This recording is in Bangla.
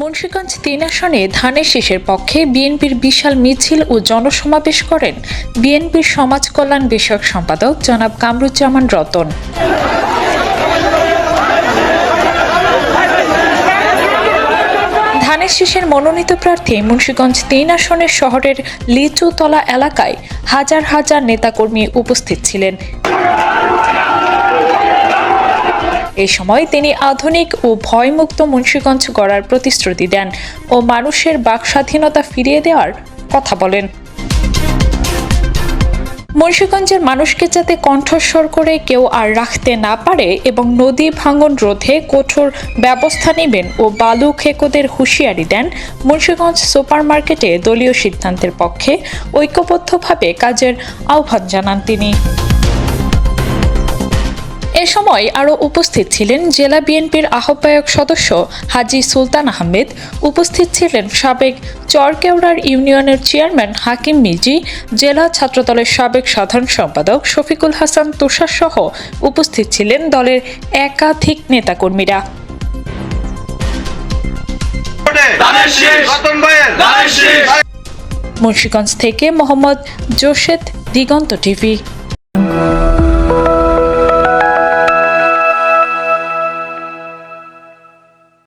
মুন্সিগঞ্জ তিন আসনে ধানের শীষের পক্ষে বিএনপির বিশাল মিছিল ও জনসমাবেশ করেন বিএনপির সমাজ কল্যাণ বিষয়ক সম্পাদক জনাব কামরুজ্জামান রতন। ধানের শীষের মনোনীত প্রার্থী মুন্সিগঞ্জ তিন আসনের শহরের লিচুতলা এলাকায় হাজার হাজার নেতাকর্মী উপস্থিত ছিলেন। এ সময় তিনি আধুনিক ও ভয়মুক্ত মুন্সিগঞ্জ গড়ার প্রতিশ্রুতি দেন ও মানুষের বাক স্বাধীনতা ফিরিয়ে দেওয়ার কথা বলেন। মুন্সিগঞ্জের মানুষকে যাতে কণ্ঠস্বর করে কেউ আর রাখতে না পারে এবং নদী ভাঙন রোধে কঠোর ব্যবস্থা নেবেন ও বালু খেকোদের হুঁশিয়ারি দেন, মুন্সিগঞ্জ সুপার মার্কেটে দলীয় সিদ্ধান্তের পক্ষে ঐক্যবদ্ধভাবে কাজের আহ্বান জানান তিনি। এ সময় আরও উপস্থিত ছিলেন জেলা বিএনপির আহ্বায়ক সদস্য হাজি সুলতান আহমেদ উপস্থিত ছিলেন সাবেক চরকেওড়ার ইউনিয়নের চেয়ারম্যান হাকিম মিজি জেলা ছাত্রদলের সাবেক সাধারণ সম্পাদক শফিকুল হাসান তুষার সহ উপস্থিত ছিলেন দলের একাধিক নেতাকর্মীরা। মুন্সিগঞ্জ থেকে মোহাম্মদ জোশেদ দিগন্ত টিভি।